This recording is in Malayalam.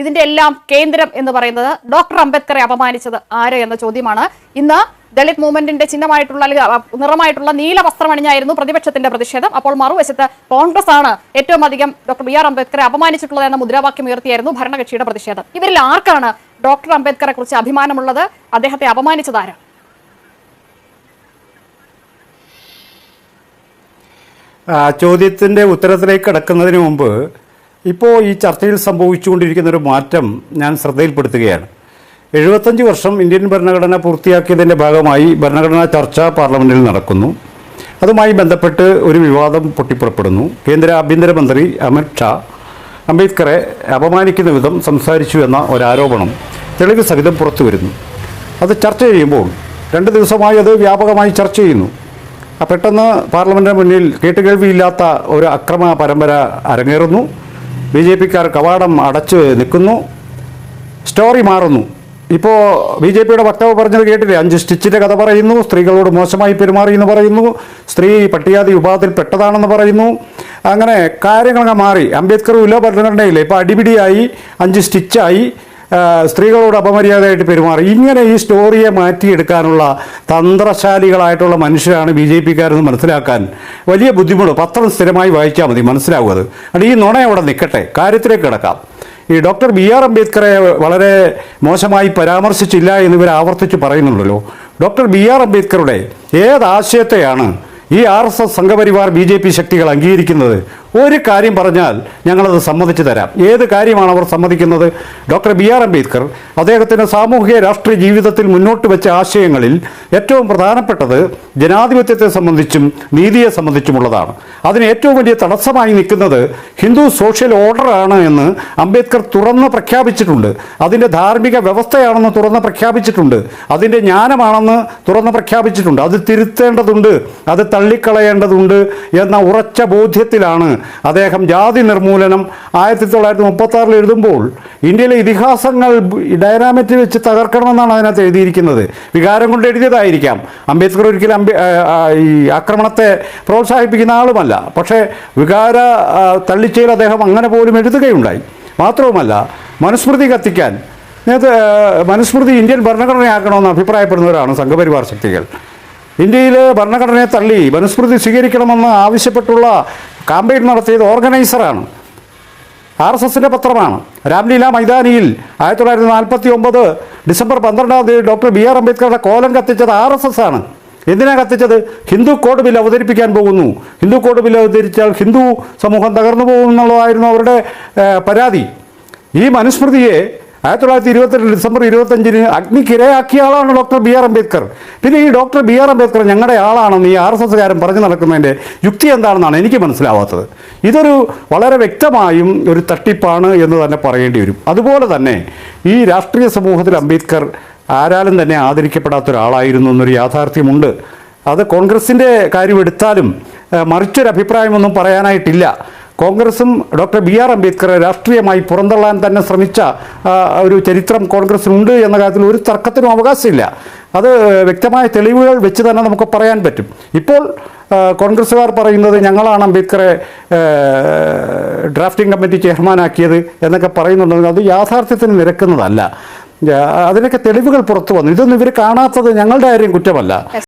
ഇതിന്റെ എല്ലാം കേന്ദ്രം എന്ന് പറയുന്നത് ഡോക്ടർ അംബേദ്കറെ അപമാനിച്ചത് ആര് എന്ന ചോദ്യമാണ്. ഇന്ന് ദളിത് മൂവ്മെന്റിന്റെ ചിഹ്നമായിട്ടുള്ള അല്ലെങ്കിൽ നിറമായിട്ടുള്ള നീല വസ്ത്രമണിഞ്ഞായിരുന്നു പ്രതിപക്ഷത്തിന്റെ പ്രതിഷേധം. അപ്പോൾ മറുവശത്ത് കോൺഗ്രസ് ആണ് ഏറ്റവും അധികം ഡോക്ടർ ബി ആർ അംബേദ്കറെ അപമാനിച്ചിട്ടുള്ളത് എന്ന മുദ്രാവാക്യം ഉയർത്തിയായിരുന്നു ഭരണകക്ഷിയുടെ പ്രതിഷേധം. ഇവരിൽ ആർക്കാണ് ഡോക്ടർ അംബേദ്കറെ കുറിച്ച് അഭിമാനമുള്ളത്? അദ്ദേഹത്തെ അപമാനിച്ചത് ആരാണ് ചോദ്യത്തിന്റെ ഉത്തരത്തിലേക്ക് കടക്കുന്നതിന് മുമ്പ് ഇപ്പോൾ ഈ ചർച്ചയിൽ സംഭവിച്ചുകൊണ്ടിരിക്കുന്ന ഒരു മാറ്റം ഞാൻ ശ്രദ്ധയിൽപ്പെടുത്തുകയാണ്. എഴുപത്തഞ്ച് വർഷം ഇന്ത്യൻ ഭരണഘടന പൂർത്തിയാക്കിയതിന്റെ ഭാഗമായി ഭരണഘടനാ ചർച്ച പാർലമെന്റിൽ നടക്കുന്നു. അതുമായി ബന്ധപ്പെട്ട് ഒരു വിവാദം പൊട്ടിപ്പുറപ്പെടുന്നു. കേന്ദ്ര ആഭ്യന്തരമന്ത്രി അമിത് ഷാ അംബേദ്കറെ അപമാനിക്കുന്ന വിധം സംസാരിച്ചു എന്ന ഒരാരോപണം തെളിവ് സഹിതം പുറത്തു വരുന്നു അത് ചർച്ച ചെയ്യുമ്പോൾ രണ്ട് ദിവസമായി അത് വ്യാപകമായി ചർച്ച ചെയ്യുന്നു. പെട്ടെന്ന് പാർലമെന്റിന് മുന്നിൽ കേട്ടുകേൾവിയില്ലാത്ത ഒരു അക്രമ പരമ്പര അരങ്ങേറുന്നു. ബി ജെ പിക്കാർ കവാടം അടച്ച് നിൽക്കുന്നു. സ്റ്റോറി മാറുന്നു. ഇപ്പോൾ ബി ജെ പിയുടെ വക്താവ് പറഞ്ഞത് കേട്ടില്ലേ? അഞ്ച് സ്റ്റിച്ചിന്റെ കഥ പറയുന്നു സ്ത്രീകളോട് മോശമായി പെരുമാറി എന്ന് പറയുന്നു സ്ത്രീ പട്ടികാതി വിഭാഗത്തിൽ പെട്ടതാണെന്ന് പറയുന്നു. അങ്ങനെ കാര്യങ്ങളൊക്കെ മാറി. അംബേദ്കറും ഇല്ല ഭരണഘടനയില്ല? ഇപ്പോൾ അടിപിടിയായി അഞ്ച് സ്റ്റിച്ചായി. സ്ത്രീകളോട് അപമര്യാദയായിട്ട് പെരുമാറി. ഇങ്ങനെ ഈ സ്റ്റോറിയെ മാറ്റിയെടുക്കാനുള്ള തന്ത്രശാലികളായിട്ടുള്ള മനുഷ്യരാണ് ബി ജെ പിക്കാരെന്ന് മനസ്സിലാക്കാൻ വലിയ ബുദ്ധിമുട്ട്. പത്രം സ്ഥിരമായി വായിച്ചാൽ മതി മനസ്സിലാവുക അത്. അത് ഈ നുണ അവിടെ നിൽക്കട്ടെ. കാര്യത്തിലേക്ക് കിടക്കാം. ഈ ഡോക്ടർ ബി ആർ അംബേദ്കറെ വളരെ മോശമായി പരാമർശിച്ചില്ല എന്ന് ഇവർ ആവർത്തിച്ച് പറയുന്നുണ്ടല്ലോ. ഡോക്ടർ ബി ആർ അംബേദ്കറുടെ ഏത് ആശയത്തെയാണ് ഈ R S S Sangh Parivar B J P ശക്തികൾ അംഗീകരിക്കുന്നത്? ഒരു കാര്യം പറഞ്ഞാൽ ഞങ്ങളത് സമ്മതിച്ചു തരാം. ഏത് കാര്യമാണ് അവർ സമ്മതിക്കുന്നത്? ഡോക്ടർ ബി ആർ അംബേദ്കർ അദ്ദേഹത്തിന്റെ സാമൂഹിക രാഷ്ട്രീയ ജീവിതത്തിൽ മുന്നോട്ട് വെച്ച ആശയങ്ങളിൽ ഏറ്റവും പ്രധാനപ്പെട്ടത് ജനാധിപത്യത്തെ സംബന്ധിച്ചും നീതിയെ സംബന്ധിച്ചുമുള്ളതാണ്. അതിന് ഏറ്റവും വലിയ തടസ്സമായി നിൽക്കുന്നത് ഹിന്ദു സോഷ്യൽ ഓർഡറാണ് എന്ന് അംബേദ്കർ തുറന്ന് പ്രഖ്യാപിച്ചിട്ടുണ്ട്. അതിന്റെ ധാർമ്മിക വ്യവസ്ഥയാണെന്ന് തുറന്ന് പ്രഖ്യാപിച്ചിട്ടുണ്ട്. അതിന്റെ ജ്ഞാനമാണെന്ന് തുറന്ന് പ്രഖ്യാപിച്ചിട്ടുണ്ട്. അത് തിരുത്തേണ്ടതുണ്ട് അത് തള്ളിക്കളയേണ്ടതുണ്ട് എന്ന ഉറച്ച ബോധ്യത്തിലാണ് അദ്ദേഹം ജാതി നിർമൂലനം ആയിരത്തി തൊള്ളായിരത്തി മുപ്പത്തി എഴുതുമ്പോൾ ഇന്ത്യയിലെ ഇതിഹാസങ്ങൾ ഡയനാമിറ്റ് വെച്ച് തകർക്കണമെന്നാണ് അതിനകത്ത് എഴുതിയിരിക്കുന്നത്. വികാരം കൊണ്ട് എഴുതിയതായിരിക്കാം. അംബേദ്കർ ഒരിക്കലും അംബേ ഈ ആക്രമണത്തെ പ്രോത്സാഹിപ്പിക്കുന്ന ആളുമല്ല. പക്ഷേ വികാര തള്ളിച്ചയിൽ അദ്ദേഹം അങ്ങനെ പോലും എഴുതുകയുണ്ടായി. മാത്രവുമല്ല മനുസ്മൃതി കത്തിക്കാൻ നേരത്തെ മനുസ്മൃതി ഇന്ത്യൻ ഭരണഘടനയാക്കണമെന്ന് അഭിപ്രായപ്പെടുന്നവരാണ് സംഘപരിവാർ ശക്തികൾ. ഇന്ത്യയിൽ ഭരണഘടനയെ തള്ളി മനുസ്മൃതി സ്വീകരിക്കണമെന്ന് ആവശ്യപ്പെട്ടുള്ള കാമ്പയിൻ നടത്തിയത് ഓർഗനൈസറാണ് ആർ എസ് എസിന്റെ പത്രമാണ്. രാംലീല മൈതാനിയിൽ ആയിരത്തി തൊള്ളായിരത്തി നാൽപ്പത്തി ഒമ്പത് ഡിസംബർ പന്ത്രണ്ടാം തീയതി ഡോക്ടർ ബി ആർ അംബേദ്കറുടെ കോലം കത്തിച്ചത് ആർ എസ് എസ് ആണ്. എന്തിനാ കത്തിച്ചത്? ഹിന്ദു കോഡ് ബിൽ അവതരിപ്പിക്കാൻ പോകുന്നു. ഹിന്ദു കോഡ് ബിൽ അവതരിച്ചാൽ ഹിന്ദു സമൂഹം തകർന്നു പോകുമെന്നുള്ളതായിരുന്നു അവരുടെ പരാതി. ഈ മനുസ്മൃതിയെ ആയിരത്തി തൊള്ളായിരത്തി ഇരുപത്തെട്ട് ഡിസംബർ ഇരുപത്തഞ്ചിന് അഗ്നിക്കിരയാക്കിയ ആളാണ് ഡോക്ടർ ബി ആർ അംബേദ്കർ. പിന്നെ ഈ ഡോക്ടർ ബി ആർ അംബേദ്കർ ഞങ്ങളുടെ ആളാണെന്ന് ഈ ആർ എസ് എസ്സുകാരൻ പറഞ്ഞു നടക്കുന്നതിന്റെ യുക്തി എന്താണെന്നാണ് എനിക്ക് മനസ്സിലാവാത്തത്. ഇതൊരു വളരെ വ്യക്തമായും ഒരു തട്ടിപ്പാണ് എന്ന് തന്നെ പറയേണ്ടി വരും. അതുപോലെ തന്നെ ഈ രാഷ്ട്രീയ സമൂഹത്തിൽ അംബേദ്കർ ആരാലും തന്നെ ആദരിക്കപ്പെടാത്ത ഒരാളായിരുന്നു എന്നൊരു യാഥാർത്ഥ്യമുണ്ട്. അത് കോൺഗ്രസിന്റെ കാര്യമെടുത്താലും മറിച്ചൊരു അഭിപ്രായമൊന്നും പറയാനായിട്ടില്ല. കോൺഗ്രസും ഡോക്ടർ ബി ആർ അംബേദ്കറെ രാഷ്ട്രീയമായി പുറന്തള്ളാൻ തന്നെ ശ്രമിച്ച ഒരു ചരിത്രം കോൺഗ്രസിനുണ്ട് എന്ന കാര്യത്തിൽ ഒരു തർക്കത്തിനും അവകാശമില്ല. അത് വ്യക്തമായ തെളിവുകൾ വെച്ച് തന്നെ നമുക്ക് പറയാൻ പറ്റും. ഇപ്പോൾ കോൺഗ്രസ്സുകാർ പറയുന്നത് ഞങ്ങളാണ് അംബേദ്കറെ ഡ്രാഫ്റ്റിംഗ് കമ്മിറ്റി ചെയർമാനാക്കിയത് എന്നൊക്കെ പറയുന്നുണ്ടെങ്കിൽ അത് യാഥാർത്ഥ്യത്തിന് നിരക്കുന്നതല്ല. അതിനൊക്കെ തെളിവുകൾ പുറത്തു വന്നു. ഇതൊന്നും ഇവർ കാണാത്തത് ഞങ്ങളുടെ ആരെയും കുറ്റമല്ല.